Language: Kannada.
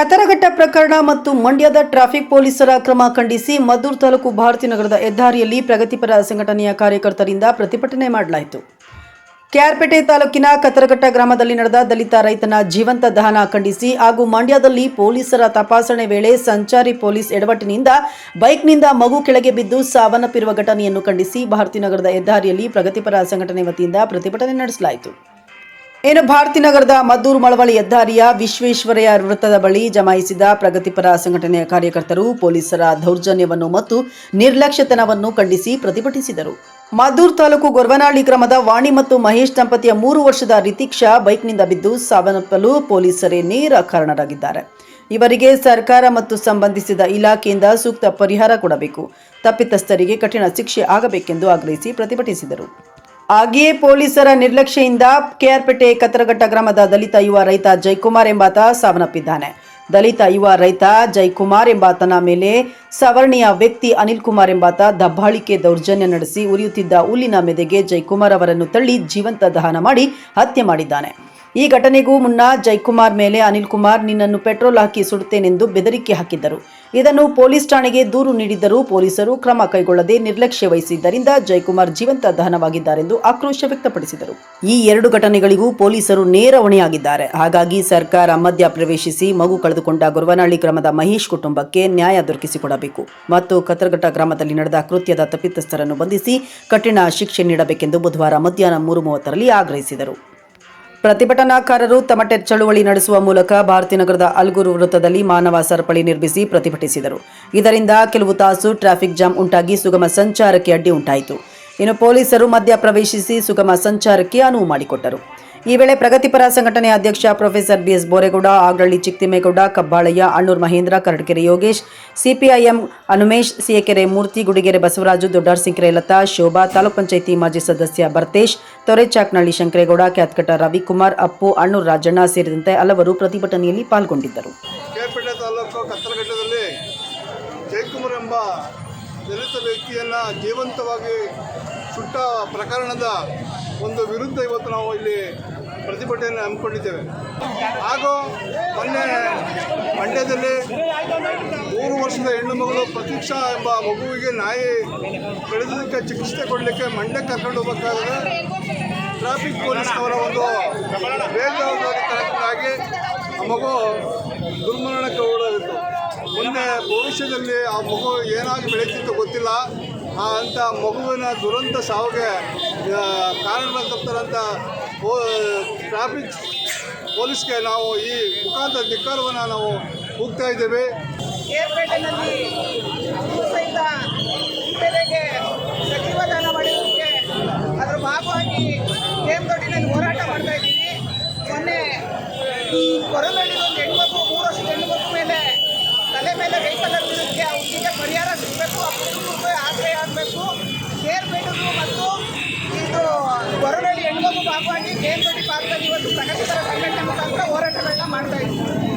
ಕತರಘಟ್ಟ ಪ್ರಕರಣ ಮತ್ತು ಮಂಡ್ಯದ ಟ್ರಾಫಿಕ್ ಪೊಲೀಸರ ಕ್ರಮ ಖಂಡಿಸಿ ಮದ್ದೂರು ತಾಲೂಕು ಭಾರತೀನಗರದ ಹೆದ್ದಾರಿಯಲ್ಲಿ ಪ್ರಗತಿಪರ ಸಂಘಟನೆಯ ಕಾರ್ಯಕರ್ತರಿಂದ ಪ್ರತಿಭಟನೆ ಮಾಡಲಾಯಿತು. ಕ್ಯಾರ್ಪೇಟೆ ತಾಲೂಕಿನ ಕತರಘಟ್ಟ ಗ್ರಾಮದಲ್ಲಿ ನಡೆದ ದಲಿತ ರೈತನ ಜೀವಂತ ದಹನ ಖಂಡಿಸಿ ಹಾಗೂ ಮಂಡ್ಯದಲ್ಲಿ ಪೊಲೀಸರ ತಪಾಸಣೆ ವೇಳೆ ಸಂಚಾರಿ ಪೊಲೀಸ್ ಎಡವಟ್ಟಿನಿಂದ ಬೈಕ್ನಿಂದ ಮಗು ಕೆಳಗೆ ಬಿದ್ದು ಸಾವನ್ನಪ್ಪಿರುವ ಘಟನೆಯನ್ನು ಖಂಡಿಸಿ ಭಾರತೀನಗರದ ಹೆದ್ದಾರಿಯಲ್ಲಿ ಪ್ರಗತಿಪರ ಸಂಘಟನೆ ವತಿಯಿಂದ ಪ್ರತಿಭಟನೆ ನಡೆಸಲಾಯಿತು. ಇನ್ನು ಭಾರತಿನಗರದ ಮದ್ದೂರು ಮಳವಳ್ಳಿ ಹೆದ್ದಾರಿಯ ವಿಶ್ವೇಶ್ವರಯ್ಯ ವೃತ್ತದ ಬಳಿ ಜಮಾಯಿಸಿದ ಪ್ರಗತಿಪರ ಸಂಘಟನೆಯ ಕಾರ್ಯಕರ್ತರು ಪೊಲೀಸರ ದೌರ್ಜನ್ಯವನ್ನು ಮತ್ತು ನಿರ್ಲಕ್ಷ್ಯತನವನ್ನು ಖಂಡಿಸಿ ಪ್ರತಿಭಟಿಸಿದರು. ಮದ್ದೂರು ತಾಲೂಕು ಗೊರ್ವನಹಳ್ಳಿ ಗ್ರಾಮದ ವಾಣಿ ಮತ್ತು ಮಹೇಶ್ ದಂಪತಿಯ ಮೂರು ವರ್ಷದ ರಿತಿಕ್ಷಾ ಬೈಕ್ನಿಂದ ಬಿದ್ದು ಸಾವನ್ನಪ್ಪಲು ಪೊಲೀಸರೇ ನೇರ ಕಾರಣರಾಗಿದ್ದಾರೆ. ಇವರಿಗೆ ಸರ್ಕಾರ ಮತ್ತು ಸಂಬಂಧಿಸಿದ ಇಲಾಖೆಯಿಂದ ಸೂಕ್ತ ಪರಿಹಾರ ಕೊಡಬೇಕು. ತಪ್ಪಿತಸ್ಥರಿಗೆ ಕಠಿಣ ಶಿಕ್ಷೆ ಆಗಬೇಕೆಂದು ಆಗ್ರಹಿಸಿ ಪ್ರತಿಭಟಿಸಿದರು. ಹಾಗೆಯೇ ಪೊಲೀಸರ ನಿರ್ಲಕ್ಷ್ಯೆಯಿಂದ ಕೆಆರ್ಪೇಟೆ ಕತ್ತರಘಟ್ಟ ಗ್ರಾಮದ ದಲಿತ ಯುವ ರೈತ ಜೈಕುಮಾರ್ ಎಂಬಾತ ಸಾವನ್ನಪ್ಪಿದ್ದಾನೆ. ದಲಿತ ಯುವ ರೈತ ಜೈಕುಮಾರ್ ಎಂಬಾತನ ಮೇಲೆ ಸವರ್ಣೀಯ ವ್ಯಕ್ತಿ ಅನಿಲ್ ಕುಮಾರ್ ಎಂಬಾತ ದಬ್ಬಾಳಿಕೆ ದೌರ್ಜನ್ಯ ನಡೆಸಿ ಉರಿಯುತ್ತಿದ್ದ ಹುಲ್ಲಿನ ಮೆದೆಗೆ ಜೈಕುಮಾರ್ ಅವರನ್ನು ತಳ್ಳಿ ಜೀವಂತ ದಹನ ಮಾಡಿ ಹತ್ಯೆ ಮಾಡಿದ್ದಾನೆ. ಈ ಘಟನೆಗೂ ಮುನ್ನ ಜೈಕುಮಾರ್ ಮೇಲೆ ಅನಿಲ್ ಕುಮಾರ್ ನಿನ್ನನ್ನು ಪೆಟ್ರೋಲ್ ಹಾಕಿ ಸುಡುತ್ತೇನೆಂದು ಬೆದರಿಕೆ ಹಾಕಿದ್ದರು. ಇದನ್ನು ಪೊಲೀಸ್ ಠಾಣೆಗೆ ದೂರು ನೀಡಿದ್ದರೂ ಪೊಲೀಸರು ಕ್ರಮ ಕೈಗೊಳ್ಳದೆ ನಿರ್ಲಕ್ಷ್ಯ ವಹಿಸಿದ್ದರಿಂದ ಜಯಕುಮಾರ್ ಜೀವಂತ ದಹನವಾಗಿದ್ದಾರೆಂದು ಆಕ್ರೋಶ ವ್ಯಕ್ತಪಡಿಸಿದರು. ಈ ಎರಡು ಘಟನೆಗಳಿಗೂ ಪೊಲೀಸರು ನೇರ ಹೊಣೆಯಾಗಿದ್ದಾರೆ ಹಾಗಾಗಿ ಸರ್ಕಾರ ಮಧ್ಯ ಪ್ರವೇಶಿಸಿ ಮಗು ಕಳೆದುಕೊಂಡ ಗುರುವನಹಳ್ಳಿ ಗ್ರಾಮದ ಮಹೇಶ್ ಕುಟುಂಬಕ್ಕೆ ನ್ಯಾಯ ದೊರಕಿಸಿಕೊಡಬೇಕು. ಮತ್ತು ಕತರಘಟ್ಟ ಗ್ರಾಮದಲ್ಲಿ ನಡೆದ ಕೃತ್ಯದ ತಪ್ಪಿತಸ್ಥರನ್ನು ಬಂಧಿಸಿ ಕಠಿಣ ಶಿಕ್ಷೆ ನೀಡಬೇಕೆಂದು ಬುಧವಾರ ಮಧ್ಯಾಹ್ನ ಮೂರು ಮೂವತ್ತರಲ್ಲಿ ಆಗ್ರಹಿಸಿದರು. ಪ್ರತಿಭಟನಾಕಾರರು ತಮಟೆ ಚಳುವಳಿ ನಡೆಸುವ ಮೂಲಕ ಭಾರತೀನಗರದ ಅಲ್ಗೂರು ವೃತ್ತದಲ್ಲಿ ಮಾನವ ಸರಪಳಿ ನಿರ್ಮಿಸಿ ಪ್ರತಿಭಟಿಸಿದರು. ಇದರಿಂದ ಕೆಲವು ತಾಸು ಟ್ರಾಫಿಕ್ ಜಾಮ್ ಉಂಟಾಗಿ ಸುಗಮ ಸಂಚಾರಕ್ಕೆ ಅಡ್ಡಿ ಉಂಟಾಯಿತು. ಇನ್ನು ಪೊಲೀಸರು ಮಧ್ಯ ಪ್ರವೇಶಿಸಿ ಸುಗಮ ಸಂಚಾರಕ್ಕೆ ಅನುವು ಮಾಡಿಕೊಟ್ಟರು. ಈ ವೇಳೆ ಪ್ರಗತಿಪರ ಸಂಘಟನೆ ಅಧ್ಯಕ್ಷ professor B S Boregowda, Agralli Chiktimegowda, Kabbalaiah, Annur Mahendra, Karadkere Yogesh CPIM Anumesh, Siakere Murthy, Gudigere Basavaraju, Doddar Sinkre Latha Shobha, taluk panchayat ಮಾಜಿ ಸದಸ್ಯ ಭರ್ತೇಶ್ ತೊರೆಚಾಕ್ನಳ್ಳಿ ಶಂಕರೇಗೌಡ ಕ್ಯಾತ್ಕಟ ರವಿಕುಮಾರ್, ಅಪ್ಪು, ಅಣ್ಣೂರ್ ರಾಜಣ್ಣ ಸೇರಿದಂತೆ ಹಲವರು ಪ್ರತಿಭಟನೆಯಲ್ಲಿ ಪಾಲ್ಗೊಂಡಿದ್ದರು. ಜಯಕುಮಾರ್ ಎಂಬ ಜೀವಂತವಾಗಿ ಸುಟ್ಟ ಪ್ರಕರಣದ ಒಂದು ವಿರುದ್ಧ ಇವತ್ತು ನಾವು ಇಲ್ಲಿ ಪ್ರತಿಭಟನೆಯನ್ನು ಹಮ್ಮಿಕೊಂಡಿದ್ದೇವೆ. ಹಾಗೂ ಮೊನ್ನೆ ಮಂಡ್ಯದಲ್ಲಿ ಮೂರು ವರ್ಷದ ಹೆಣ್ಣು ಮಗಳು ಪ್ರತೀಕ್ಷಾ ಎಂಬ ಮಗುವಿಗೆ ನಾಯಿ ಕಳೆದಕ್ಕೆ ಚಿಕಿತ್ಸೆ ಕೊಡಲಿಕ್ಕೆ ಮಂಡ್ಯ ಕರ್ಕೊಂಡು ಹೋಗಬೇಕಾದ್ರೆ ಟ್ರಾಫಿಕ್ ಪೊಲೀಸ್ನವರ ಒಂದು ಬೇಜವಾಬ್ದಾರಿತನಕ್ಕಾಗಿ ಆ ಮಗು ದುರ್ಮರಣಕ್ಕೆ ಓಡಾಗಿತ್ತು ಮುಂದೆ ಭವಿಷ್ಯದಲ್ಲಿ ಆ ಮಗು ಏನಾಗಿ ಬೆಳೀತಿತ್ತು ಗೊತ್ತಿಲ್ಲ. ಅಂಥ ಮಗುವಿನ ದುರಂತ ಸಾವಿಗೆ ಕಾರಣ ಪೋ, ಟ್ರಾಫಿಕ್ ಪೊಲೀಸ್ಗೆ ನಾವು ಈ ಮುಖಾಂತರ ಧಿಕ್ಕಾರವನ್ನು ನಾವು ಹೋಗ್ತಾ ಇದ್ದೇವೆ. ಏರ್ಪೇಟೆನಲ್ಲಿ ಸಹಿತ ಬೆಲೆಗೆ ಸಚಿವದಾನ ಮಾಡಿದಕ್ಕೆ ಅದರ ಭಾಗವಾಗಿ ಕೇಂದ್ರದಲ್ಲಿ ಹೋರಾಟ ಮಾಡ್ತಾ ಇದ್ದೀವಿ. ಮೊನ್ನೆ ಕೊರಲಲ್ಲಿ ಒಂದು ಹೆಣ್ಮಗು ಮೂರು ವರ್ಷದ ಹೆಣ್ಮಗು ಮೇಲೆ ತಲೆ ಮೇಲೆ ವೆಹಿಕಲ್ ಹತ್ತಿದ್ದಕ್ಕೆ ಆ ಹುಡುಗಿಗೆ ಪರಿಹಾರ ಸಿಗಬೇಕು ಆ ಕುಟುಂಬಕ್ಕೆ ಆಶ್ರಯ ಆಗಬೇಕು ಕೇರ್ಪೇಟೆಗೂ ಮತ್ತು ಇದು ಕೊರಲಲ್ಲಿ ಹೆಣ್ಮಗು ಭಾಗವಾಗಿ ಕೇಂದ್ರದಲ್ಲಿ ಭಾಗದಲ್ಲಿ ಇವತ್ತು ಪ್ರಗತಿಪರ ಸಂಘಟನೆ ಮುಖಾಂತರ ಹೋರಾಟಗಳನ್ನ ಮಾಡ್ತಾ ಇದ್ದೀವಿ.